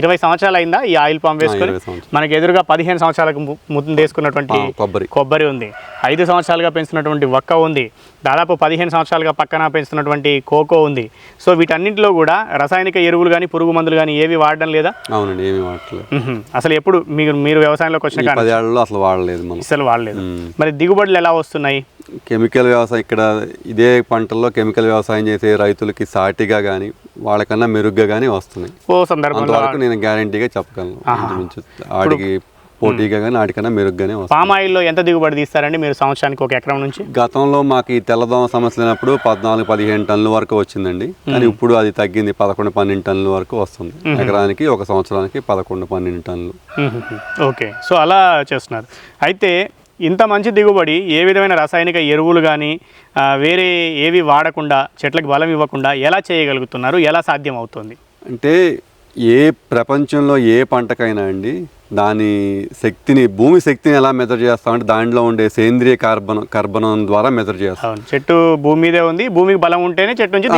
ఇరవై సంవత్సరాలు అయిందా ఈ ఆయిల్ పామ్ వేసుకొని. మనకి ఎదురుగా పదిహేను సంవత్సరాలకు ముందు వేసుకున్నటువంటి కొబ్బరి. కొబ్బరి ఉంది. ఐదు సంవత్సరాలుగా పెంచుతున్నటువంటి వక్క ఉంది. దాదాపు పదిహేను సంవత్సరాలుగా పక్కన పెంచుతున్నటువంటి కోకో ఉంది. సో వీటన్నింటిలో కూడా రసాయనిక ఎరువులు కానీ పురుగు మందులు కానీ ఏవి వాడడం లేదా? అవునండి ఏమీ వాడట్లేదు. అసలు ఎప్పుడు మీరు మీరు వ్యవసాయంలోకి వచ్చిన పదేళ్ళలో అసలు వాడలేదు మనం. అసలు వాడలేదు. మరి దిగుబడులు ఎలా వస్తున్నాయి? కెమికల్ వ్యవసాయం ఇక్కడ ఇదే పంటల్లో కెమికల్ వ్యవసాయం చేసే రైతులకి సాటిగా కానీ వాళ్ళకన్నా మెరుగ్గా కానీ వస్తున్నాయి. ఓ సందర్భంలో నేను గ్యారంటీగా చెప్పగలను. వాటికి పోటీగా కానీ వాటికన్నా మెరుగ్గానే వస్తాయి. పామ్ ఆయిల్లో ఎంత దిగుబడి తీస్తారండి మీరు సంవత్సరానికి ఒక ఎకరం నుంచి? గతంలో మాకు ఈ తెల్లదోమ సమస్య లేనప్పుడు పద్నాలుగు పదిహేను టన్నుల వరకు వచ్చిందండి. కానీ ఇప్పుడు అది తగ్గింది పదకొండు పన్నెండు టన్నుల వరకు వస్తుంది. ఎకరానికి ఒక సంవత్సరానికి పదకొండు పన్నెండు టన్నులు. ఓకే. సో అలా చేస్తున్నారు. అయితే ఇంత మంచి దిగుబడి ఏ విధమైన రాసాయనిక ఎరువులు కానీ వేరే ఏవి వాడకుండా చెట్లకు బలం ఇవ్వకుండా ఎలా చేయగలుగుతున్నారు? ఎలా సాధ్యం అవుతుంది అంటే ఏ ప్రపంచంలో ఏ పంటకైనా అండి దాని శక్తిని భూమి శక్తిని ఎలా మెజర్ చేస్తామంటే దాంట్లో ఉండే సేంద్రియ కార్బన్ కార్బనం ద్వారా మెజర్ చేస్తాం. చెట్టు భూమి మీదే ఉంది భూమికి బలం ఉంటేనే చెట్టు నుంచి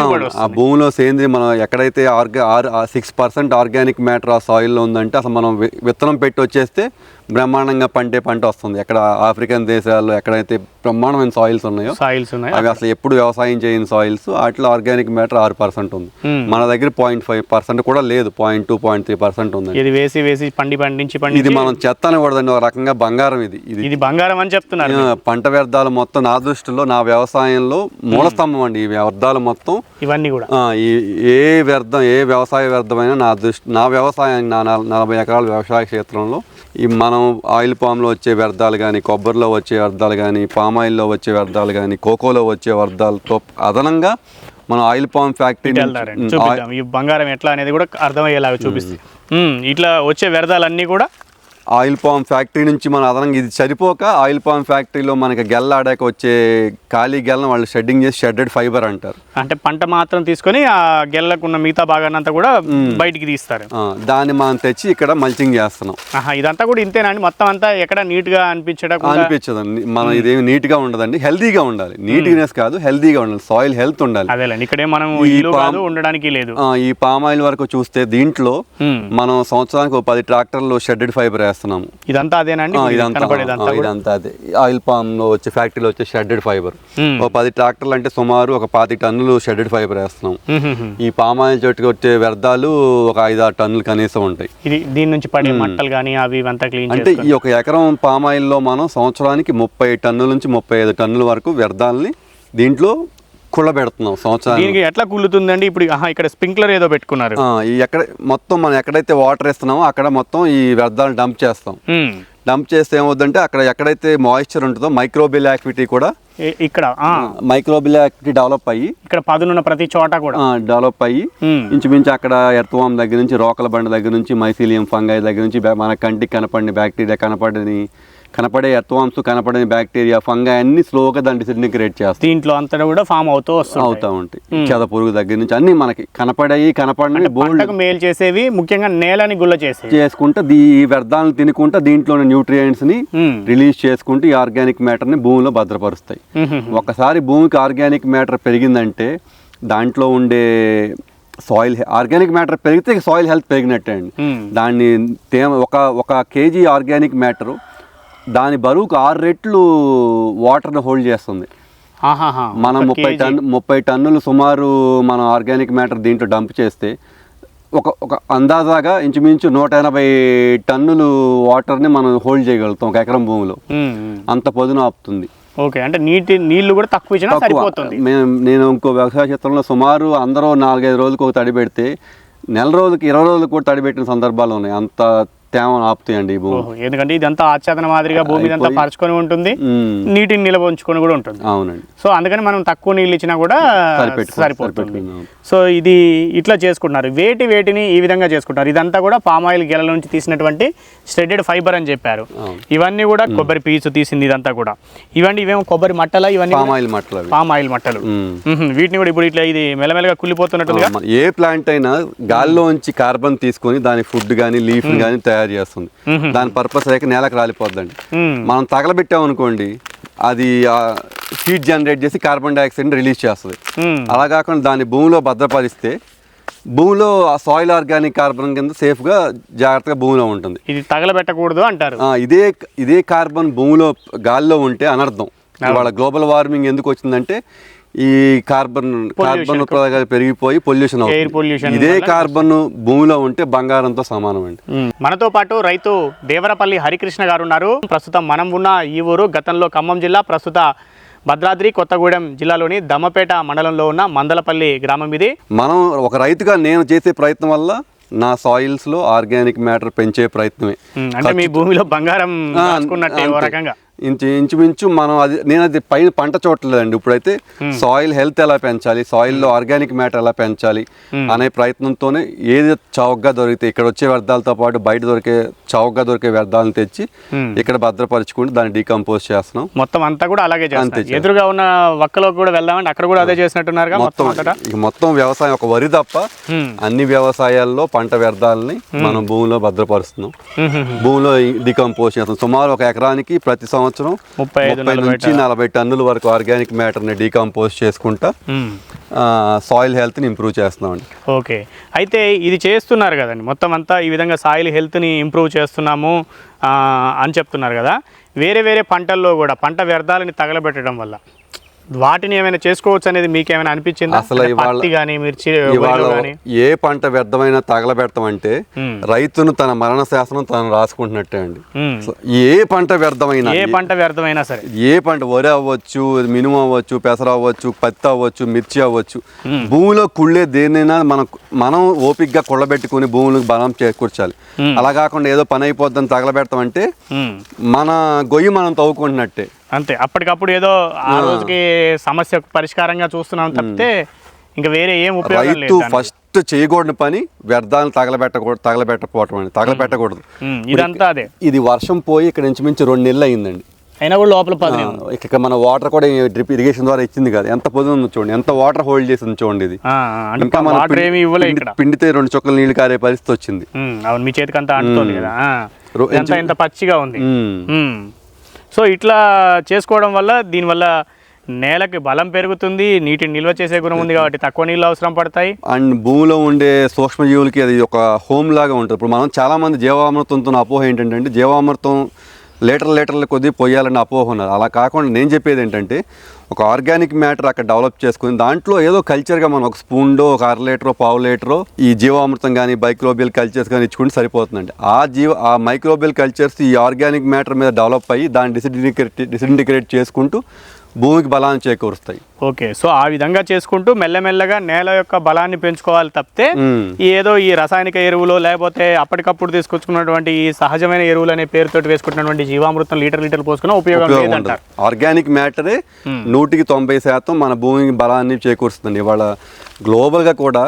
ఆ భూమిలో సేంద్రియ మనం ఎక్కడైతే ఆర్గా ఆర్ సిక్స్ పర్సెంట్ ఆర్గానిక్ మ్యాటర్ ఆ సాయిల్లో ఉందంటే అసలు మనం విత్తనం పెట్టి వచ్చేస్తే బ్రహ్మాండంగా పంటే పంట వస్తుంది. ఎక్కడ ఆఫ్రికన్ దేశాల్లో ఎక్కడైతే బ్రహ్మాండమైన సాయిల్స్ ఉన్నాయో సాయిల్స్ ఉన్నాయి? అవి అసలు ఎప్పుడు వ్యవసాయం చేయని సాయిల్స్ వాటిలో ఆర్గానిక్ మ్యాటర్ ఆరు పర్సెంట్ ఉంది. మన దగ్గర పాయింట్ ఫైవ్ పర్సెంట్ కూడా లేదు point two point three percent ఉంది. ఇది వేసి వేసి పండి పండించి ఇది పండించి మనం చెత్త అనకూడదండి ఒక రకంగా బంగారం ఇది. ఇది ఇది బంగారం అని చెప్తున్నారు పంట వ్యర్థాలు మొత్తం నా దృష్టిలో నా వ్యవసాయంలో మూలస్తంభం అండి ఈ వ్యర్థాలు మొత్తం. ఇవన్నీ కూడా. ఏ వ్యర్థం ఏ వ్యవసాయ వ్యర్థమైనా నా దృష్టి నా వ్యవసాయం నా నల- నలభై ఎకరాల వ్యవసాయ క్షేత్రంలో ఈ మనం ఆయిల్ పామ్లో వచ్చే వ్యర్థాలు కానీ కొబ్బరిలో వచ్చే వ్యర్థాలు కానీ పామ్ ఆయిల్లో వచ్చే వ్యర్థాలు కానీ కోకోలో వచ్చే వ్యర్థాలతో అదనంగా మన ఆయిల్ పామ్ ఫ్యాక్టరీ చూపిద్దాం. ఈ బంగారం ఎట్లా అనేది కూడా అర్థమయ్యేలాగా చూపిస్తుంది. ఇట్లా వచ్చే వ్యర్థాలన్నీ కూడా ఆయిల్ పామ్ ఫ్యాక్టరీ నుంచి మన అదనంగా ఇది సరిపోక ఆయిల్ పామ్ ఫ్యాక్టరీలో మనకి గెల్లాడాక వచ్చే ఖాళీ గెల్లను వాళ్ళు షెడ్డింగ్ చేసి షెడ్డెడ్ ఫైబర్ అంటారు. అంటే పంట మాత్రం తీసుకొని ఆ గెల్లకున్న మిగతా భాగాన్ని అంతా కూడా బయటికి తీస్తారు. దాన్ని మనం తెచ్చి ఇక్కడ మల్చింగ్ చేస్తున్నాం. ఇదంతా కూడా ఇంతేనా అండి? మొత్తం అంతా ఎక్కడ నీట్గా అనిపించడం అనిపించదండి. మనం ఇదేమి నీట్గా ఉండదండి. హెల్తీగా ఉండాలి. నీట్నెస్ కాదు హెల్తీగా ఉండాలి. సాయిల్ హెల్త్ ఉండాలి. అదేలేండి. ఇక్కడే మనం ఉండడానికి లేదు. ఈ పామ్ ఆయిల్ వరకు చూస్తే దీంట్లో. మనం సంవత్సరానికి పది ట్రాక్టర్లు షెడ్డెడ్ ఫైబర్ వేస్తున్నాము ఇదంతా అదేనండి? ఇదంతా. అదే. ఆయిల్ పామ్లో వచ్చే ఫ్యాక్టరీలో వచ్చే షెడ్డెడ్ ఫైబర్. ఒక పది ట్రాక్టర్లు అంటే సుమారు ఒక పాతి టన్నులు షెడ్డెడ్ ఫైబర్ వేస్తున్నాం. ఈ పామ్ ఆయిల్ చెట్టుకు వచ్చే వ్యర్థాలు ఒక ఐదు ఆరు టన్నులు కనీసం ఉంటాయి. ఇది దీని నుంచి పడే మట్టలు కానీ అవి ఇవంతా క్లీన్ అంటే ఈ ఒక ఎకరం పామ్ ఆయిల్లో మనం సంవత్సరానికి ముప్పై టన్నుల నుంచి ముప్పై ఐదు టన్నుల వరకు వ్యర్థాలని దీంట్లో కుళ్ళబెడుతున్నాం సంవత్సరానికి. దీనికి ఎట్లా కుళ్ళుతుందండి? ఇప్పుడు ఇక్కడ స్ప్రింక్లర్ ఏదో పెట్టుకున్నారు. ఎక్కడ మొత్తం మనం ఎక్కడైతే వాటర్ వేస్తున్నామో అక్కడ మొత్తం ఈ వ్యర్థాలను డంప్ చేస్తాం. డంప్ చేస్తే ఏమవుద్దంటే అక్కడ ఎక్కడైతే మాయిశ్చర్ ఉంటుందో మైక్రోబిల్ యాక్టివిటీ కూడా ఇక్కడ మైక్రోబిల్ యాక్టివిటీ డెవలప్ అయ్యి ఇక్కడ పదునున్న ప్రతి చోట కూడా. డెవలప్ అయ్యి. ఇంచుమించు అక్కడ ఎర్త్వామ్ దగ్గర నుంచి రోకల బండ దగ్గర నుంచి మైసీలియం ఫంగై దగ్గర నుంచి మన కంటికి కనపడిన బ్యాక్టీరియా కనపడని కనపడే ఎర్త్వామ్స్ కనపడని బ్యాక్టీరియా ఫంగై అన్ని స్లోగా దాన్ని డిసింటిగ్రేట్ చేస్తాయి. దీంట్లో అంతా కూడా ఫామ్ అవుతూ వస్తుంది అవుతా ఉంటాయి. చెద పురుగు దగ్గర నుంచి అన్ని మనకి కనపడేవి కనపడని బోల్డ్ మేలు చేసేవి ముఖ్యంగా నేలని గుల్ల చేసేవి. చేసుకుంటా దీ ఈ వ్యర్థాలను తినుకుంటా దీంట్లోని న్యూట్రియంట్స్ని. రిలీజ్ చేసుకుంటూ ఈ ఆర్గానిక్ మ్యాటర్ని భూమిలో భద్రపరుస్తాయి. ఒకసారి భూమికి ఆర్గానిక్ మ్యాటర్ పెరిగిందంటే దాంట్లో ఉండే సాయిల్ ఆర్గానిక్ మ్యాటర్ పెరిగితే సాయిల్ హెల్త్ పెరిగినట్టే అండి. దాన్ని తేమ ఒక ఒక కేజీ ఆర్గానిక్ మ్యాటరు దాని బరువుకు ఆరు రెట్లు వాటర్ని హోల్డ్ చేస్తుంది. మనం ముప్పై. టన్ ముప్పై టన్నులు సుమారు మనం ఆర్గానిక్ మ్యాటర్ దీంట్లో డంప్ చేస్తే ఒక ఒక అందాజాగా ఇంచుమించు నూట ఎనభై టన్నులు వాటర్ని మనం హోల్డ్ చేయగలుగుతాం ఒక ఎకరం భూమిలో. అంత పొదును ఆపుతుంది ఓకే అంటే నీటి నీళ్ళు కూడా తక్కువ ఇచ్చినా తక్కువ. సరిపోతుంది మేము నేను ఇంకో వ్యవసాయ క్షేత్రంలో సుమారు అందరూ నాలుగైదు రోజులకు ఒక తడి పెడితే నెల రోజులకి ఇరవై రోజులకు కూడా తడి పెట్టిన సందర్భాలు ఉన్నాయి అంత తేమను ఆపుతాయండి ఈ భూమి. ఎందుకంటే ఇదంతా ఆచ్ఛాదన మాదిరిగా భూమి ఇదంతా పరుచుకొని ఉంటుంది. నీటిని నిల్వ ఉంచుకొని కూడా ఉంటుంది. అవునండి. సో అందుకని మనం తక్కువ నీళ్ళు ఇచ్చినా కూడా సరిపోతుంది. సో ఇది ఇట్లా చేసుకుంటున్నారు. వేటి వేటిని ఈ విధంగా చేసుకుంటారు ఇదంతా కూడా పామ్ ఆయిల్ గెల నుంచి తీసినటువంటి స్ట్రెడెడ్ ఫైబర్ అని చెప్పారు. ఇవన్నీ కూడా కొబ్బరి పీచు తీసింది ఇదంతా కూడా. ఇవన్నీ ఇవేమో కొబ్బరి మట్టలా ఇవన్నీ పామ్ ఆయిల్ మట్టలు పామ్ ఆయిల్ మట్టలు. వీటిని కూడా ఇప్పుడు ఇట్లా ఇది మెల్లమెల్లగా కుళ్ళిపోతున్నట్టుగా ఏ ప్లాంట్ అయినా గాల్లోంచి కార్బన్ తీసుకొని దాని ఫుడ్ కానీ లీఫ్ కానీ తయారు చేస్తుంది. దాని పర్పస్ లేక నేలకు రాలిపోద్దండి. మనం తగలబెట్టామనుకోండి అది హీట్ జనరేట్ చేసి కార్బన్ డైఆక్సైడ్ రిలీజ్ చేస్తుంది. అలా కాకుండా దాన్ని భూమిలో భద్రపరిస్తే భూమిలో ఆ సాయిల్ ఆర్గానిక్ కార్బన్ కింద సేఫ్గా జాగ్రత్తగా భూమిలో ఉంటుంది. ఇది తగలబెట్టకూడదు అంటారు. ఇదే ఇదే కార్బన్ భూమిలో గాలిలో ఉంటే అనర్థం. ఇవాళ గ్లోబల్ వార్మింగ్ ఎందుకు వచ్చిందంటే ఈ కార్బన్ కార్బన్ ఉత్పాదకాలు పెరిగిపోయి పొల్యూషన్ pollution ఇదే కార్బన్ భూమిలో ఉంటే బంగారంతో సమానం అండి. మనతో పాటు రైతు దేవరపల్లి హరికృష్ణ గారు ఉన్నారు. ప్రస్తుతం మనం ఉన్న ఈ ఊరు గతంలో ఖమ్మం జిల్లా ప్రస్తుత భద్రాద్రి కొత్తగూడెం జిల్లాలోని దమ్మపేట మండలంలో ఉన్న మందలపల్లి గ్రామం ఇది. మనం ఒక రైతుగా నేను చేసే ప్రయత్నం వల్ల నా సాయిల్స్లో ఆర్గానిక్ మ్యాటర్ పెంచే ప్రయత్నమే. అంటే మీ భూమిలో బంగారం. రకంగా. ఇంచు ఇంచుమించు మనం అది నేను అది పైన పంట చూడలేదండి ఇప్పుడైతే సాయిల్ హెల్త్ ఎలా పెంచాలి సాయిల్లో ఆర్గానిక్ మ్యాటర్ ఎలా పెంచాలి అనే ప్రయత్నంతోనే ఏది చౌకగా దొరికితే ఇక్కడ వచ్చే వ్యర్థాలతో పాటు బయట దొరికే చౌకగా దొరికే వ్యర్థాలను తెచ్చి Hmm. ఇక్కడ భద్రపరుచుకుంటూ దాన్ని డీకంపోజ్ చేస్తున్నాం. మొత్తం అంతా కూడా అలాగే అంతే. ఎదురుగా ఉన్న వక్కలో కూడా వెళ్దామంటే అక్కడ కూడా అదే చేసినట్టున్నారుగా మొత్తం మొత్తం వ్యవసాయం ఒక వరి తప్ప Hmm. అన్ని వ్యవసాయాల్లో పంట వ్యర్థాలని మనం భూమిలో భద్రపరుస్తున్నాం. భూమిలో డికంపోజ్ చేస్తాం సుమారు ఒక ఎకరానికి ప్రతి సంవత్సరం ముప్పై ఐదు ముప్పై నుంచి నలభై టన్నుల వరకు ఆర్గానిక్ మ్యాటర్ని డీకంపోజ్ చేసుకుంటా. సాయిల్ హెల్త్ని ఇంప్రూవ్ చేస్తున్నామండి. ఓకే. అయితే ఇది చేస్తున్నారు కదండి మొత్తం అంతా ఈ విధంగా సాయిల్ హెల్త్ని ఇంప్రూవ్ చేస్తున్నాము అని చెప్తున్నారు కదా. వేరే వేరే పంటల్లో కూడా పంట వ్యర్థాలని తగలబెట్టడం వల్ల వాటిని ఏమైనా చేసుకోవచ్చు అనేది మీకు ఏమైనా అనిపించిందా? అసలు ఇవాళ- ఏ పంట వ్యర్థమైనా తగలబెడతామంటే రైతును తన మరణ శాసనం తను రాసుకుంటున్నట్టే అండి. ఏ పంట వ్యర్థమైనా ఏ పంట వ్యర్థమైనా సరే. ఏ పంట వరి అవ్వచ్చు మినుము అవ్వచ్చు పెసర అవ్వచ్చు పత్తి అవ్వచ్చు మిర్చి అవ్వచ్చు భూమిలో కుళ్ళే దేన్నైనా మనం మనం ఓపిక్గా కుళ్ళబెట్టుకుని భూములకు బలం చేకూర్చాలి. అలా కాకుండా ఏదో పని అయిపోద్దని తగలబెడతామంటే. మన గొయ్యి మనం తవ్వుకుంటున్నట్టే. అంతే. అప్పటికప్పుడు ఏదో ఆ రోజుకి సమస్య పరిష్కారంగా చూస్తున్నాం తప్పితే ఇంకా వేరే ఏం ఉపయోగం లేదు. ఫస్ట్ చేయకూడని పని వ్యర్థాలను తగలబెట్టకూడదు తగలబెట్టకపోవటం అండి. తగలబెట్టకూడదు. ఇదంతా అదే. ఇది వర్షం పోయి ఇక్కడ ఇంచుమించు రెండు నెలలు అయిందండి. అయినా కూడా లోపల పది ఇక్కడ మన వాటర్ కూడా డ్రిప్ ఇరిగేషన్ ద్వారా ఇచ్చింది కదా. ఎంత పొద్దున ఉందో చూడండి. ఎంత వాటర్ హోల్డ్ చేసింది చూడండి ఇది. ఇంకా మనం పిండితే రెండు చుక్కలు నీళ్ళు కారే పరిస్థితి వచ్చింది. అవును మీ చేతికి అంతా అంటుతుంది కదా. ఇంత పచ్చిగా ఉంది. సో ఇట్లా చేసుకోవడం వల్ల దీనివల్ల నేలకి బలం పెరుగుతుంది నీటిని నిల్వ చేసే గుణం ఉంది కాబట్టి తక్కువ నీళ్ళు అవసరం పడతాయి. అండ్ భూమిలో ఉండే సూక్ష్మజీవులకి అది ఒక హోమ్ లాగా ఉంటుంది. ఇప్పుడు మనం చాలా మంది జీవామృతంతో అపోహ ఏంటంటే జీవామృతం లీటర్ లీటర్ల కొద్దీ పొయ్యాలని అపోహ ఉన్నారు అలా కాకుండా నేను చెప్పేది ఏంటంటే ఒక ఆర్గానిక్ మ్యాటర్ అక్కడ డెవలప్ చేసుకుని దాంట్లో ఏదో కల్చర్గా మనం ఒక స్పూన్డో ఒక అర లీటరో పావు లీటరో ఈ జీవామృతం కానీ మైక్రోబియల్ కల్చర్స్ కానీ ఇచ్చుకుంటే సరిపోతుందండి. ఆ జీవ ఆ మైక్రోబియల్ కల్చర్స్ ఈ ఆర్గానిక్ మ్యాటర్ మీద డెవలప్ అయ్యి దాన్ని డిసింటిగ్రేట్ డిసింటిగ్రేట్ చేసుకుంటూ భూమికి బలాన్ని చేకూరుస్తాయి. ఓకే సో ఆ విధంగా చేసుకుంటూ మెల్లమెల్లగా నేల యొక్క బలాన్ని పెంచుకోవాలి తప్పితే ఏదో ఈ రసాయనిక ఎరువులు లేకపోతే అప్పటికప్పుడు తీసుకొచ్చుకున్నటువంటి ఈ సహజమైన ఎరువులు అనే పేరుతోటి వేసుకుంటున్నటువంటి జీవామృతం లీటర్ లీటర్ పోసుకున్న ఉపయోగం లేదంటారు. ఆర్గానిక్ మ్యాటరే నూటికి తొంభై శాతం మన భూమికి బలాన్ని చేకూరుస్తుంది ఇవాళ గ్లోబల్గా కూడా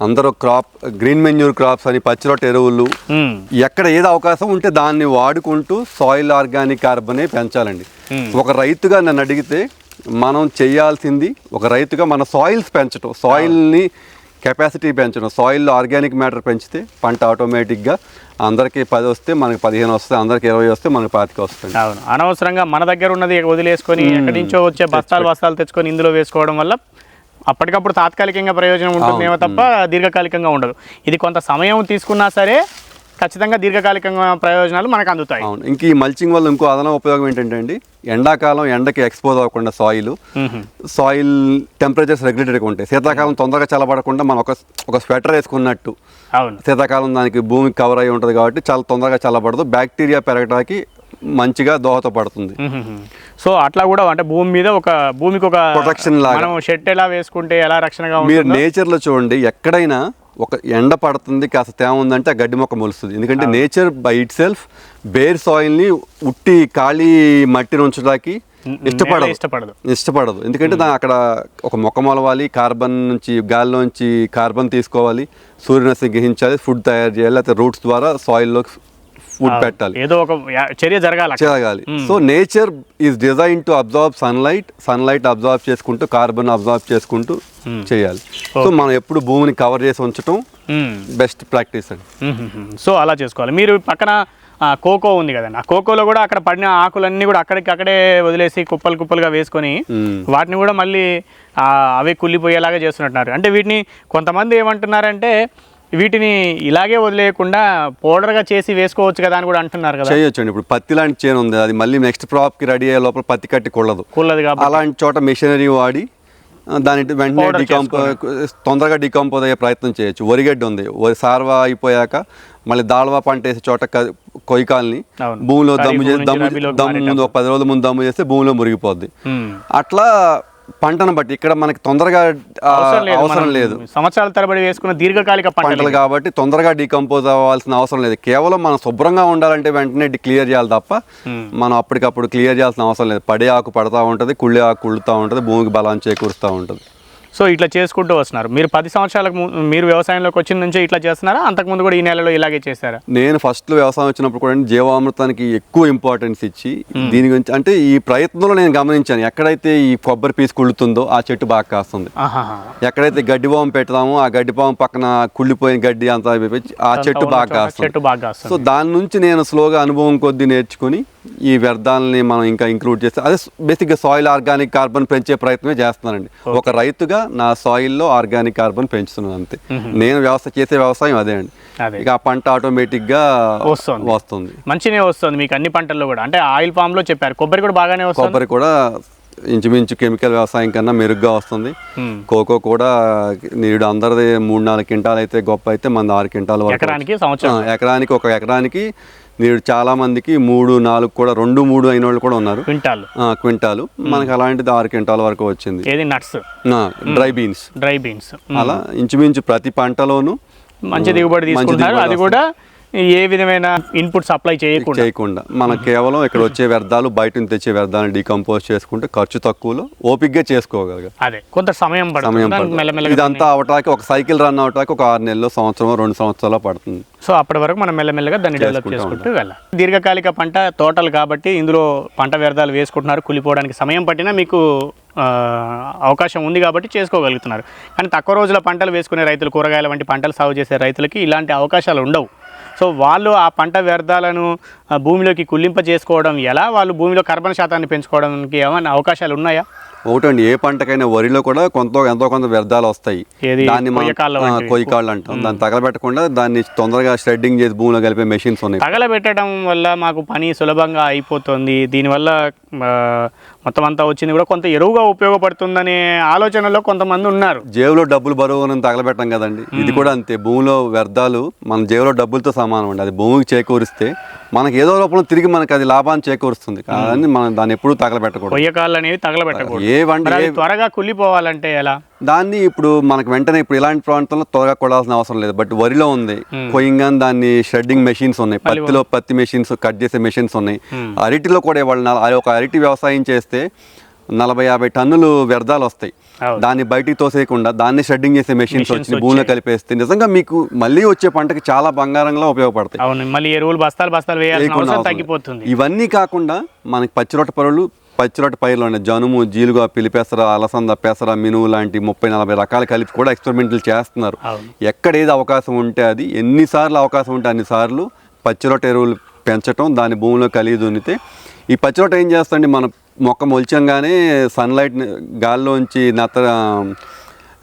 అందరూ క్రాప్ గ్రీన్ మెన్యూర్ క్రాప్స్ అని పచ్చిరొట్ట ఎరువులు. ఎక్కడ ఏది అవకాశం ఉంటే దాన్ని వాడుకుంటూ సాయిల్ ఆర్గానిక్ కార్బనే పెంచాలండి. ఒక రైతుగా నన్ను అడిగితే మనం చేయాల్సింది ఒక రైతుగా మన సాయిల్స్ పెంచడం సాయిల్ని కెపాసిటీ పెంచడం సాయిల్లో ఆర్గానిక్ మ్యాటర్ పెంచితే పంట ఆటోమేటిక్గా అందరికీ పది వస్తే మనకి పదిహేను వస్తే అందరికి ఇరవై వస్తే మనకి పాతిక వస్తుంది అవును. అనవసరంగా మన దగ్గర ఉన్నది వదిలేసుకొని ఎక్కడి నుంచో వచ్చే బస్తాలు బస్తాలు తెచ్చుకొని ఇందులో వేసుకోవడం వల్ల అప్పటికప్పుడు తాత్కాలికంగా ప్రయోజనం ఉంటుందేమో తప్ప దీర్ఘకాలికంగా ఉండదు. ఇది కొంత సమయం తీసుకున్నా సరే ఖచ్చితంగా దీర్ఘకాలికంగా ప్రయోజనాలు మనకు అందుతాయి. అవును. ఇంక ఈ మల్చింగ్ వల్ల ఇంకో అదనపు ఉపయోగం ఏంటంటే అండి ఎండాకాలం ఎండకి ఎక్స్పోజ్ అవ్వకుండా సాయిల్. సాయిల్ టెంపరేచర్స్ రెగ్యులేటెడ్గా ఉంటాయి. శీతాకాలం తొందరగా చల్లబడకుండా మనం ఒక ఒక స్వెటర్ వేసుకున్నట్టు. అవును. శీతాకాలం దానికి భూమికి కవర్ అయి ఉంటుంది కాబట్టి చాలా తొందరగా చల్లబడదు. బ్యాక్టీరియా పెరగడానికి మంచిగా దోహదపడుతుంది. సో అట్లా కూడా అంటే భూమి మీద ఒక భూమికి ఒక Protection లాగా. మనం షెడ్ ఎలా వేసుకుంటే ఎలా రక్షణగా మీరు నేచర్లో చూడండి ఎక్కడైనా ఒక ఎండ పడుతుంది కాస్త తేమ ఉందంటే ఆ గడ్డి మొక్క మొలుస్తుంది. ఎందుకంటే nature by itself bare సాయిల్ని ఉట్టి ఖాళీ మట్టిని ఉంచడానికి ఇష్టపడదు. ఇష్టపడదు. ఇష్టపడదు. ఎందుకంటే దాని అక్కడ ఒక మొక్క మొలవాలి కార్బన్ నుంచి గాలిలోంచి కార్బన్ తీసుకోవాలి సూర్యరశ్మి గ్రహించాలి ఫుడ్ తయారు చేయాలి లేకపోతే రూట్స్ ద్వారా సాయిల్లో ఫుడ్ పెట్టాలి. ఏదో ఒక చర్య జరగాలి. జరగాలి. So nature is design to absorb sunlight sunlight absorb చేసుకుంటూ కార్బన్ అబ్జార్బ్ చేసుకుంటూ చేయాలి. సో మనం ఎప్పుడు భూమిని కవర్ చేసి ఉంచడం మ్మ్. బెస్ట్ ప్రాక్టీస్ అండి. సో అలా చేసుకోవాలి. మీరు పక్కన కోకో ఉంది కదండి. ఆ కోకోలో కూడా అక్కడ పడిన ఆకులన్నీ కూడా అక్కడికి అక్కడే వదిలేసి కుప్పలు కుప్పలుగా వేసుకొని. వాటిని కూడా మళ్ళీ అవే కుళ్ళిపోయేలాగా చేస్తున్నట్టున్నారు. అంటే వీటిని కొంతమంది ఏమంటున్నారంటే వీటిని ఇలాగే వదిలేయకుండా పౌడర్గా చేసి వేసుకోవచ్చు కదా అని కూడా అంటున్నారు కదా. చేయొచ్చండి. ఇప్పుడు పత్తి లాంటి చేను ఉంది. అది మళ్ళీ నెక్స్ట్కి రెడీ అయ్యే లోపల పత్తి కట్టి కొల్లదు కూలది కాబట్టి. అలాంటి చోట మెషినరీ వాడి దాని వెంటనే డికంపో తొందరగా డికంపోజ్ అయ్యే ప్రయత్నం చేయొచ్చు. వరిగడ్డి ఉంది. వరి సార్వా అయిపోయాక మళ్ళీ దాళవా పంట వేసే చోట కొయ్యకాల్ని. భూమిలో దమ్ము చేసి దమ్ము దమ్ము ముందు ఒక పది రోజుల ముందు దమ్ము చేస్తే భూమిలో మురిగిపోద్ది. అట్లా పంటను బట్టి ఇక్కడ మనకి తొందరగా అవసరం లేదు సంవత్సరాల తరబడి వేసుకున్న దీర్ఘకాలిక పంటలు పంటలు కాబట్టి తొందరగా డీకంపోజ్ అవ్వాల్సిన అవసరం లేదు. కేవలం మనం శుభ్రంగా ఉండాలంటే వెంటనే క్లియర్ చేయాలి తప్ప మనం అప్పటికప్పుడు క్లియర్ చేయాల్సిన అవసరం లేదు. పడే ఆకు పడతా ఉంటుంది కుళ్ళే ఆకు కుళ్ళుతూ ఉంటుంది భూమికి బలాన్ని చేకూరుస్తూ ఉంటుంది. సో ఇట్లా చేసుకుంటూ వస్తున్నారు. మీరు పది సంవత్సరాలకు మీరు వ్యవసాయంలోకి వచ్చిన నుంచే ఇట్లా చేస్తున్నారా? అంతకుముందు కూడా ఈ నెలలో ఇలాగే చేశారా? నేను ఫస్ట్ వ్యవసాయం వచ్చినప్పుడు కూడా జీవామృతానికి ఎక్కువ ఇంపార్టెన్స్ ఇచ్చి దీని గురించి అంటే ఈ ప్రయత్నంలో నేను గమనించాను. ఎక్కడైతే ఈ కొబ్బరి పీసు కుళ్ళుతుందో ఆ చెట్టు బాగా కాస్తుంది. ఎక్కడైతే గడ్డి పాము పెడతామో ఆ గడ్డి పాము పక్కన కుళ్ళిపోయిన గడ్డి అంతా ఆ చెట్టు బాగా కాస్తుంది. సో దాని నుంచి నేను స్లోగా అనుభవం కొద్దీ నేర్చుకుని ఈ వ్యర్థాలని మనం ఇంకా ఇంక్లూడ్ చేస్తే అదే బేసిక్గా సాయిల్ ఆర్గానిక్ కార్బన్ పెంచే ప్రయత్నమే చేస్తున్నానండి. ఒక రైతుగా నా సాయిల్లో ఆర్గానిక్ కార్బన్ పెంచుతున్నాను అంతే. నేను వ్యవసాయం చేసే వ్యవసాయం అదే అండి. ఇక ఆ పంట ఆటోమేటిక్గా వస్తుంది. వస్తుంది. మంచినే వస్తుంది మీకు అన్ని పంటల్లో కూడా. అంటే ఆయిల్ పామ్లో చెప్పారు. కొబ్బరి కూడా బాగానే వస్తుంది? కొబ్బరి కూడా ఇంచుమించు కెమికల్ వ్యవసాయం కన్నా మెరుగ్గా వస్తుంది. కోకో కూడా నీడు అందరిది మూడు నాలుగు క్వింటాలు అయితే గొప్ప అయితే మన ఆరు క్వింటాల వరకు ఎకరానికి ఒక ఎకరానికి నీడు చాలా మందికి మూడు నాలుగు కూడా రెండు మూడు అయిన వాళ్ళు కూడా ఉన్నారు. క్వింటాల్. ఆ, క్వింటాలు. మనకి అలాంటిది ఆరు క్వింటాల వరకు వచ్చింది. ఏది? Nuts. Dry beans. Dry beans. అలా ఇంచుమించు ప్రతి పంటలోనూ మంచి దిగుబడి తీసుకుంటున్నారు. అది కూడా ఏ విధమైన ఇన్పుట్ సప్లై చేయకుండా? చేయకుండా. మనం కేవలం ఇక్కడ వచ్చే వ్యర్థాలు బయట నుంచి తెచ్చే వ్యర్థాలను డీకంపోజ్ చేసుకుంటే ఖర్చు తక్కువలో ఓపిక్గా చేసుకోగలగాలి. అదే కొంత సమయం పడుతుంది. సమయం ఇదంతా అవటానికి ఒక సైకిల్ రన్ అవటానికి ఒక ఆరు నెలలు సంవత్సరం రెండు సంవత్సరాలు పడుతుంది. సో అప్పటి వరకు మనం మెల్లమెల్లగా దాన్ని డెవలప్ చేసుకుంటూ వెళ్ళాలి. దీర్ఘకాలిక పంట తోటలు కాబట్టి ఇందులో పంట వ్యర్థాలు వేసుకుంటున్నారు కులిపోవడానికి సమయం పట్టినా మీకు అవకాశం ఉంది కాబట్టి చేసుకోగలుగుతున్నారు. కానీ తక్కువ రోజుల పంటలు వేసుకునే రైతులు కూరగాయల వంటి పంటలు సాగు చేసే రైతులకి ఇలాంటి అవకాశాలు ఉండవు. సో వాళ్ళు ఆ పంట వ్యర్థాలను భూమిలోకి కుళ్ళింప చేసుకోవడం ఎలా? వాళ్ళు భూమిలో కార్బన్ శాతాన్ని పెంచుకోవడానికి ఏమైనా అవకాశాలు ఉన్నాయా? ఒకటండి ఏ పంటకైనా వరిలో కూడా కొంత ఎంతో కొంత వ్యర్థాలు వస్తాయి? దాన్ని కొయ్యకాళ్ళ అంటాం. దాన్ని తగలబెట్టకుండా దాన్ని తొందరగా షెడ్డింగ్ చేసి భూమిలో కలిపే మెషిన్స్ ఉన్నాయి. తగలబెట్టడం వల్ల మాకు పని సులభంగా అయిపోతుంది. దీనివల్ల మొత్తం అంతా వచ్చింది కూడా కొంత ఎరువుగా ఉపయోగపడుతుందనే ఆలోచనలో కొంతమంది ఉన్నారు. జేబులో డబ్బులు బరువు తగలబెట్టం కదండి. ఇది కూడా అంతే. భూమిలో వ్యర్థాలు మన జేబులో డబ్బులతో సమానం అండి. అది భూమికి చేకూరిస్తే మనకి ఏదో రూపంలో తిరిగి మనకి అది లాభాన్ని చేకూరుస్తుంది. కానీ మనం దాన్ని ఎప్పుడూ తగలబెట్టకూడదు. అనేవి తగలబెట్టకూడదు. ఏ వంట త్వరగా కుళ్ళిపోవాలంటే ఎలా? దాన్ని ఇప్పుడు మనకు వెంటనే ఇప్పుడు ఇలాంటి ప్రాంతంలో త్వరగా కొడాల్సిన అవసరం లేదు. బట్ వరిలో ఉంది. కొయ్యంగానే దాన్ని షెడ్డింగ్ మెషిన్స్ ఉన్నాయి. పత్తిలో పత్తి మెషిన్స్ కట్ చేసే మెషిన్స్ ఉన్నాయి. అరటిలో కూడా వాళ్ళు నల- ఒక అరటి వ్యవసాయం చేస్తే నలభై యాభై టన్నులు వ్యర్థాలు వస్తాయి. దాన్ని బయటికి తోసేయకుండా దాన్ని షెడ్డింగ్ చేసే మెషిన్స్ వచ్చి భూమిలో కలిపేస్తే నిజంగా మీకు మళ్ళీ వచ్చే పంటకి చాలా బంగారంగా ఉపయోగపడతాయి. మళ్ళీ ఎరువులు బస్తాలు బస్తాలు ఇవన్నీ కాకుండా మనకి పచ్చిరొట్ట పరులు పచ్చిరొట్ట పైర్లు ఉన్నాయి జనుము జీలుగా పిలిపెసర అలసంద పెసర మినువు లాంటి ముప్పై నలభై రకాలు కలిపి కూడా ఎక్స్పెరిమెంట్లు చేస్తున్నారు. ఎక్కడ ఏది అవకాశం ఉంటే అది. ఎన్నిసార్లు అవకాశం ఉంటే అన్నిసార్లు పచ్చిరొట్ట ఎరువులు పెంచటం దాని భూమిలో కలిగి దున్నితే. ఈ పచ్చిరొట్ట ఏం చేస్తండి మన మొక్క మొలిచంగానే సన్లైట్ గాల్లోంచి నత్త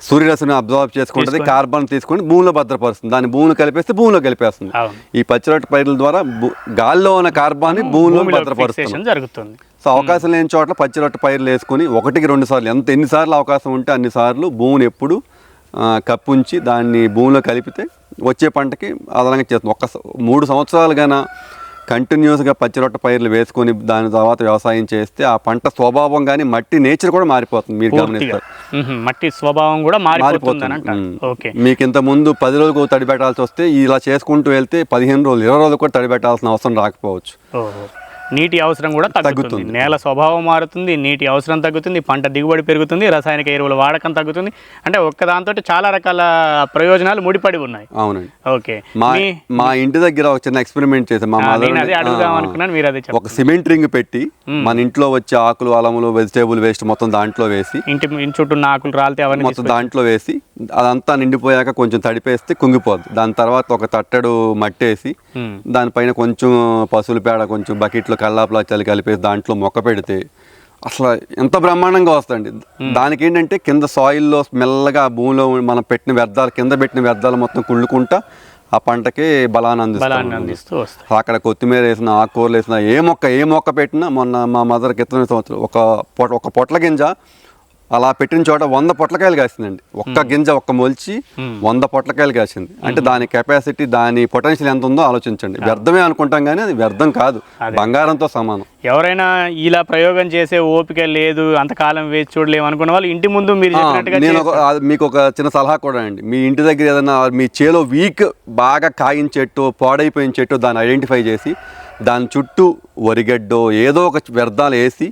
సూర్యరశ్మిని అబ్జర్వ్ చేసుకుంటుంది కార్బన్ తీసుకొని భూమిలో భద్రపరుస్తుంది. దాన్ని భూమిలో కలిపేస్తే భూమిలో కలిపేస్తుంది. ఈ పచ్చిరొట్ట పైర్ల ద్వారా భూ- గాల్లో ఉన్న కార్బాన్ని భూమిలో భద్రపరుస్తుంది. జరుగుతుంది. సో అవకాశం లేని చోట్ల పచ్చిరొట్ట పైర్లు వేసుకుని ఒకటికి రెండు సార్లు ఎంత ఎన్నిసార్లు అవకాశం ఉంటే అన్నిసార్లు భూమిని ఎప్పుడు కప్పుంచి దాన్ని భూమిలో కలిపితే వచ్చే పంటకి అదనంగా చేస్తుంది. ఒక స- మూడు సంవత్సరాలు గాన కంటిన్యూస్గా పచ్చిరొట్ట పైర్లు వేసుకొని దాని తర్వాత వ్యవసాయం చేస్తే ఆ పంట స్వభావం కానీ మట్టి నేచర్ కూడా మారిపోతుంది. మీరు గమనిస్తారు. మట్టి స్వభావం కూడా మారిపోతుంది. మీకు ఇంత ముందు పది రోజులకు తడి పెట్టాల్సి వస్తే ఇలా చేసుకుంటూ వెళ్తే పదిహేను రోజులు ఇరవై రోజులు కూడా తడి పెట్టాల్సిన అవసరం రాకపోవచ్చు. నీటి అవసరం కూడా తగ్గుతుంది. నేల స్వభావం మారుతుంది నీటి అవసరం తగ్గుతుంది పంట దిగుబడి పెరుగుతుంది రసాయనిక ఎరువుల వాడకం తగ్గుతుంది. అంటే ఒక్క దాంతో చాలా రకాల ప్రయోజనాలు ముడిపడి ఉన్నాయి. అవునండి. ఓకే. మా ఇంటి దగ్గర ఒక చిన్న ఎక్స్పెరిమెంట్ చేసాం మా అదే అడుగుదాం అనుకున్నాను మీరు అదే ఒక సిమెంట్ రింగ్ పెట్టి మన ఇంట్లో వచ్చే ఆకులు అలములు వెజిటేబుల్ వేస్ట్ మొత్తం దాంట్లో వేసి ఇంటి ఇంటి చుట్టూ ఉన్న ఆకులు రాలితే అవన్నీ మొత్తం దాంట్లో వేసి అదంతా నిండిపోయాక కొంచెం తడిపేస్తే కుంగిపోద్ది. దాని తర్వాత ఒక తట్టడు మట్టేసి. దానిపైన కొంచెం పశువుల పేడ కొంచెం బకెట్లో కల్లాపులా చలి కలిపేసి దాంట్లో మొక్క పెడితే అసలు ఎంత బ్రహ్మాండంగా వస్తుంది దానికి ఏంటంటే కింద సాయిల్లో మెల్లగా భూమిలో మనం పెట్టిన వ్యర్థాలు కింద పెట్టిన వ్యర్థాలు మొత్తం కుళ్ళుకుంటా ఆ పంటకి బలాన్ని అందిస్తుంది అందిస్తూ వస్తాయి. అక్కడ కొత్తిమీర వేసిన ఆకుకూరలు వేసిన ఏ మొక్క ఏ మొక్క పెట్టినా మొన్న మా మదర్ క్రితం సంవత్సరం ఒక పొట ఒక పొట్ల గింజ అలా పెట్టిన చోట వంద పొట్లకాయలు కాసిందండి. ఒక్క గింజ ఒక్క మొలిచి వంద పొట్లకాయలు కాసింది. అంటే దాని కెపాసిటీ దాని పొటెన్షియల్ ఎంత ఉందో ఆలోచించండి. వ్యర్థమే అనుకుంటాం కానీ అది వ్యర్థం కాదు. బంగారంతో సమానం. ఎవరైనా ఇలా ప్రయోగం చేసే ఓపిక లేదు అంతకాలం వేచి చూడలేము అనుకున్న వాళ్ళు ఇంటి ముందు మీరు నేను మీకు ఒక చిన్న సలహా కూడా అండి. మీ ఇంటి దగ్గర ఏదైనా మీ చేలో వీక్ బాగా కాయిన చెట్టు పాడైపోయిన చెట్టు దాన్ని ఐడెంటిఫై చేసి దాని చుట్టూ వరిగడ్డో ఏదో ఒక వ్యర్థాలు వేసి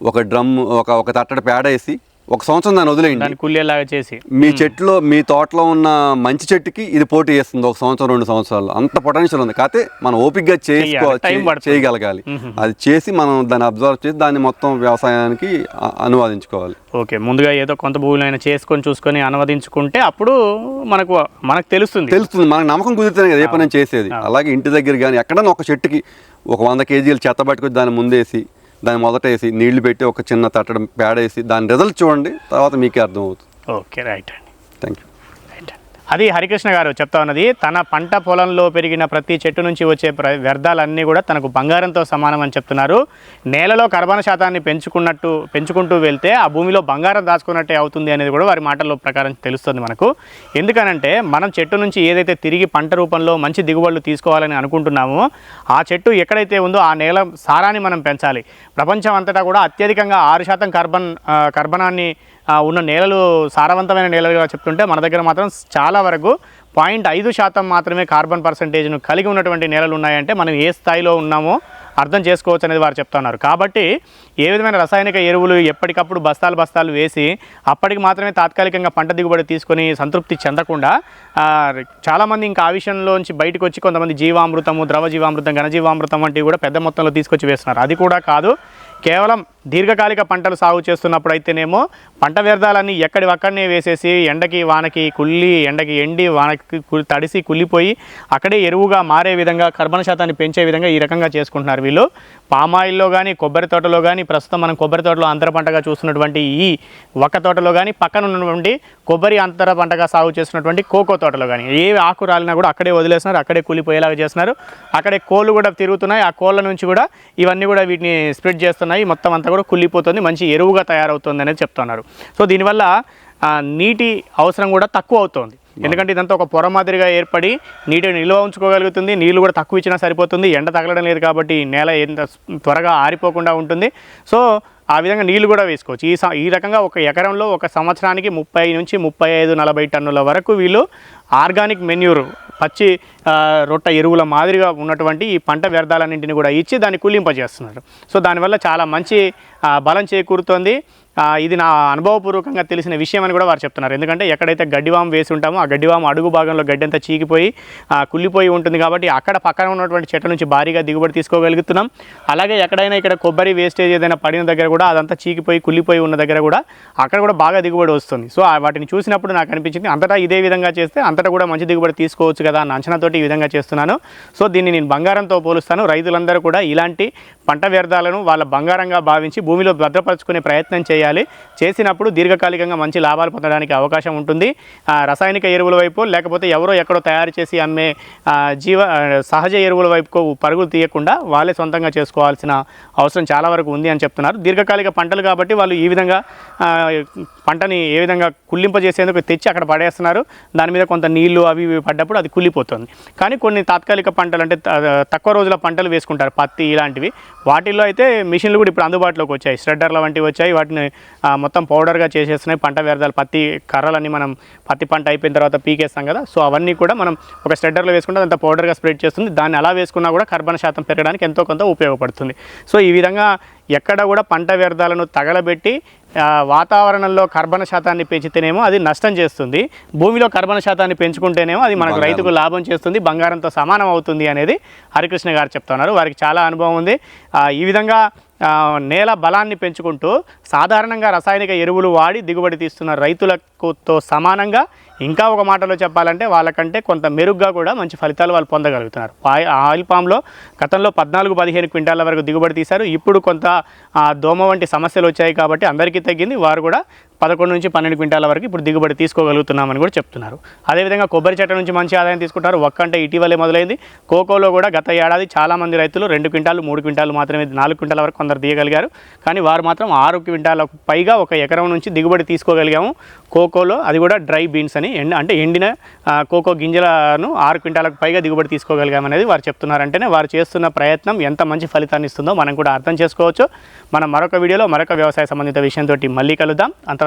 ఒక డ్రమ్ ఒక ఒక తట్టడి పేడ వేసి ఒక సంవత్సరం దాన్ని వదిలేయండి. కుళ్ళేలాగా చేసి. మీ చెట్టులో మీ తోటలో ఉన్న మంచి చెట్టుకి ఇది పోటీ చేస్తుంది ఒక సంవత్సరం రెండు సంవత్సరాలు. అంత పొటెన్షియల్ ఉంది. కాకపోతే మనం ఓపిక్గా చేసుకో. చేయగలగాలి. అది చేసి మనం దాన్ని అబ్జర్వ్ చేసి దాన్ని మొత్తం వ్యవసాయానికి అనువాదించుకోవాలి. ఓకే. ముందుగా ఏదో కొంత భూములైనా చేసుకొని చూసుకొని అనువదించుకుంటే అప్పుడు మనకు మనకు తెలుస్తుంది. తెలుస్తుంది. మనకు నమ్మకం కుదిరితేనే కదా ఏ పని చేసేది. అలాగే ఇంటి దగ్గర కానీ ఎక్కడన్నా ఒక చెట్టుకి ఒక వంద కేజీలు చెత్త పట్టుకొని దాన్ని ముందేసి దాన్ని మొదటేసి నీళ్ళు పెట్టి ఒక చిన్న తట్టడం పేడేసి దాని రిజల్ట్ చూడండి తర్వాత మీకే అర్థం అవుతుంది ఓకే రైట్ అండి థ్యాంక్ యూ అది హరికృష్ణ గారు చెప్తా ఉన్నది తన పంట పొలంలో పెరిగిన ప్రతి చెట్టు నుంచి వచ్చే వ్యర్థాలన్నీ కూడా తనకు బంగారంతో సమానం అని చెప్తున్నారు. నేలలో కర్బన శాతాన్ని పెంచుకున్నట్టు పెంచుకుంటూ వెళ్తే ఆ భూమిలో బంగారం దాచుకున్నట్టే అవుతుంది అనేది కూడా వారి మాటల్లో ప్రకారం తెలుస్తుంది మనకు. ఎందుకనంటే మనం చెట్టు నుంచి ఏదైతే తిరిగి పంట రూపంలో మంచి దిగుబడులు తీసుకోవాలని అనుకుంటున్నామో ఆ చెట్టు ఎక్కడైతే ఉందో ఆ నేల సారాన్ని మనం పెంచాలి. ప్రపంచం అంతటా కూడా అత్యధికంగా ఆరు శాతం కార్బన్ కర్బనాన్ని ఉన్న నేలలు సారవంతమైన నేలలుగా చెప్తుంటే మన దగ్గర మాత్రం చాలా వరకు పాయింట్ ఐదు శాతం మాత్రమే కార్బన్ పర్సంటేజ్ను కలిగి ఉన్నటువంటి నేలలు ఉన్నాయంటే మనం ఏ స్థాయిలో ఉన్నామో అర్థం చేసుకోవచ్చు అనేది వారు చెప్తున్నారు. కాబట్టి ఏ విధమైన రసాయనిక ఎరువులు ఎప్పటికప్పుడు బస్తాలు బస్తాలు వేసి అప్పటికి మాత్రమే తాత్కాలికంగా పంట దిగుబడి తీసుకొని సంతృప్తి చెందకుండా చాలామంది ఇంకా ఆ విషయంలోంచి బయటకు వచ్చి కొంతమంది జీవామృతము ద్రవ జీవామృతం ఘనజీవామృతం వంటివి కూడా పెద్ద మొత్తంలో తీసుకొచ్చి వేస్తున్నారు. అది కూడా కాదు కేవలం దీర్ఘకాలిక పంటలు సాగు చేస్తున్నప్పుడు అయితేనేమో పంట వ్యర్థాలన్నీ ఎక్కడి అక్కడనే వేసేసి ఎండకి వానకి కుళ్ళి ఎండకి ఎండి వానకి తడిసి కుళ్ళిపోయి అక్కడే ఎరువుగా మారే విధంగా కర్బన శాతాన్ని పెంచే విధంగా ఈ రకంగా చేసుకుంటున్నారు వీళ్ళు. పామాయిల్లో కానీ కొబ్బరి తోటలో కానీ ప్రస్తుతం మనం కొబ్బరి తోటలో అంతర పంటగా చూస్తున్నటువంటి ఈ ఒక్క తోటలో కానీ పక్కన ఉన్నటువంటి కొబ్బరి అంతర పంటగా సాగు చేస్తున్నటువంటి కోకో తోటలో కానీ ఏ ఆకు రాలినా కూడా అక్కడే వదిలేస్తున్నారు అక్కడే కూలిపోయేలాగా చేస్తున్నారు. అక్కడే కోళ్ళు కూడా తిరుగుతున్నాయి ఆ కోళ్ళ నుంచి కూడా ఇవన్నీ కూడా వీటిని స్ప్రెడ్ చేస్తున్నాయి. మొత్తం అంతా కూడా కుళ్ళిపోతుంది మంచి ఎరువుగా తయారవుతుంది అనేది చెప్తున్నారు. సో దీనివల్ల నీటి అవసరం కూడా తక్కువ అవుతుంది. ఎందుకంటే ఇదంతా ఒక పొర మాదిరిగా ఏర్పడి నీటిని నిల్వ ఉంచుకోగలుగుతుంది నీళ్ళు కూడా తక్కువ ఇచ్చినా సరిపోతుంది ఎండ తగలడం లేదు కాబట్టి నేల ఎంత త్వరగా ఆరిపోకుండా ఉంటుంది. సో ఆ విధంగా నీళ్ళు కూడా వేసుకోవచ్చు. ఈ స- ఈ రకంగా ఒక ఎకరంలో ఒక సంవత్సరానికి ముప్పై నుంచి ముప్పై ఐదు నలభై టన్నుల వరకు వీళ్ళు ఆర్గానిక్ మెన్యూర్ పచ్చి రొట్ట ఎరువుల మాదిరిగా ఉన్నటువంటి ఈ పంట వ్యర్థాలన్నింటిని కూడా ఇచ్చి దాన్ని కుళ్ళింపజేస్తున్నారు సో దానివల్ల చాలా మంచి బలం చేకూరుతోంది. ఇది నా అనుభవపూర్వకంగా తెలిసిన విషయం అని కూడా వారు చెప్తున్నారు. ఎందుకంటే ఎక్కడైతే గడ్డివాము వేసి ఉంటామో ఆ గడ్డివాము అడుగు భాగంలో గడ్డి అంతా చీకిపోయి కుళ్ళిపోయి ఉంటుంది కాబట్టి అక్కడ పక్కన ఉన్నటువంటి చెట్ల నుంచి భారీగా దిగుబడి తీసుకోగలుగుతున్నాం. అలాగే ఎక్కడైనా ఇక్కడ కొబ్బరి వేస్టేజ్ ఏదైనా పడిన దగ్గర కూడా అదంతా చీకిపోయి కుళ్ళిపోయి ఉన్న దగ్గర కూడా అక్కడ కూడా బాగా దిగుబడి వస్తుంది. సో ఆ వాటిని చూసినప్పుడు నాకు అనిపించింది అంతటా ఇదే విధంగా చేస్తే అంతటా కూడా మంచి దిగుబడి తీసుకోవచ్చు కదా అన్న అంచనాతోటి ఈ విధంగా చేస్తున్నాను. సో దీన్ని నేను బంగారంతో పోలుస్తాను. రైతులందరూ కూడా ఇలాంటి పంట వ్యర్థాలను వాళ్ళ బంగారంగా భావించి భూమిలో భద్రపరచుకునే ప్రయత్నం చేయాలి. చేసినప్పుడు దీర్ఘకాలికంగా మంచి లాభాలు పొందడానికి అవకాశం ఉంటుంది. రసాయనిక ఎరువుల వైపు లేకపోతే ఎవరో ఎక్కడో తయారు చేసి అమ్మే జీవ సహజ ఎరువుల వైపుకు పరుగులు తీయకుండా వాళ్ళే సొంతంగా చేసుకోవాల్సిన అవసరం చాలా వరకు ఉంది అని చెప్తున్నారు. దీర్ఘకాలిక పంటలు కాబట్టి వాళ్ళు ఈ విధంగా పంటని ఏ విధంగా కుళ్ళింపజేసేందుకు తెచ్చి అక్కడ పడేస్తున్నారు. దాని మీద కొంత నీళ్ళు అవి ఇవి పడ్డప్పుడు అది కుళ్ళిపోతుంది. కానీ కొన్ని తాత్కాలిక పంటలు అంటే త- తక్కువ రోజుల పంటలు వేసుకుంటారు. పత్తి ఇలాంటివి. వాటిల్లో అయితే మిషన్లు కూడా ఇప్పుడు అందుబాటులోకి వచ్చాయి. స్ట్రెడ్డర్ల వంటివి వచ్చాయి. వాటిని మొత్తం పౌడర్గా చేసేస్తున్నాయి. పంట వ్యర్థాలు పత్తి కర్రలన్నీ మనం పత్తి పంట అయిపోయిన తర్వాత పీకేస్తాం కదా. సో అవన్నీ కూడా మనం ఒక స్టెడ్డర్లో వేసుకుంటే అంత పౌడర్గా స్ప్రెడ్ చేస్తుంది. దాన్ని అలా వేసుకున్నా కూడా కర్బన శాతం పెరగడానికి ఎంతో కొంత ఉపయోగపడుతుంది. సో ఈ విధంగా ఎక్కడ కూడా పంట వ్యర్థాలను తగలబెట్టి వాతావరణంలో కర్బన శాతాన్ని పెంచితేనేమో అది నష్టం చేస్తుంది. భూమిలో కర్బన శాతాన్ని పెంచుకుంటేనేమో అది మనకు రైతుకు లాభం చేస్తుంది బంగారంతో సమానం అవుతుంది అనేది హరికృష్ణ గారు చెప్తున్నారు. వారికి చాలా అనుభవం ఉంది. ఈ విధంగా నేల బలాన్ని పెంచుకుంటూ సాధారణంగా రసాయనిక ఎరువులు వాడి దిగుబడి తీస్తున్న రైతులకుతో సమానంగా ఇంకా ఒక మాటలో చెప్పాలంటే వాళ్ళకంటే కొంత మెరుగ్గా కూడా మంచి ఫలితాలు వాళ్ళు పొందగలుగుతున్నారు. ఆయిల్ పామ్లో గతంలో పద్నాలుగు పదిహేను క్వింటాల వరకు దిగుబడి తీశారు. ఇప్పుడు కొంత దోమ వంటి సమస్యలు వచ్చాయి కాబట్టి అందరికీ తగ్గింది. వారు కూడా పదకొండు నుంచి పన్నెండు క్వింటాల వరకు ఇప్పుడు దిగుబడి తీసుకోగలుగుతున్నామని కూడా చెప్తున్నారు. అదేవిధంగా కొబ్బరి చెట్ల నుంచి మంచి ఆదాయం తీసుకుంటారు ఒక్క అంటే ఇటీవలే మొదలైంది. కోకోలో కూడా గత ఏడాది చాలామంది రైతులు రెండు క్వింటాలు మూడు క్వింటాలు మాత్రమే నాలుగు క్వింటాల వరకు కొందరు తీయగలిగారు కానీ వారు మాత్రం ఆరు క్వింటాలకు పైగా ఒక ఎకరం నుంచి దిగుబడి తీసుకోగలిగాము. కోకోలో అది కూడా డ్రై బీన్స్ అని ఎండ అంటే ఎండిన కోకో గింజలను ఆరు క్వింటాలకు పైగా దిగుబడి తీసుకోగలిగామనేది వారు చెప్తున్నారంటేనే వారు చేస్తున్న ప్రయత్నం ఎంత మంచి ఫలితాన్ని ఇస్తుందో మనం కూడా అర్థం చేసుకోవచ్చు. మనం మరొక వీడియోలో మరొక వ్యవసాయ సంబంధిత విషయంతో మళ్ళీ కలుద్దాం.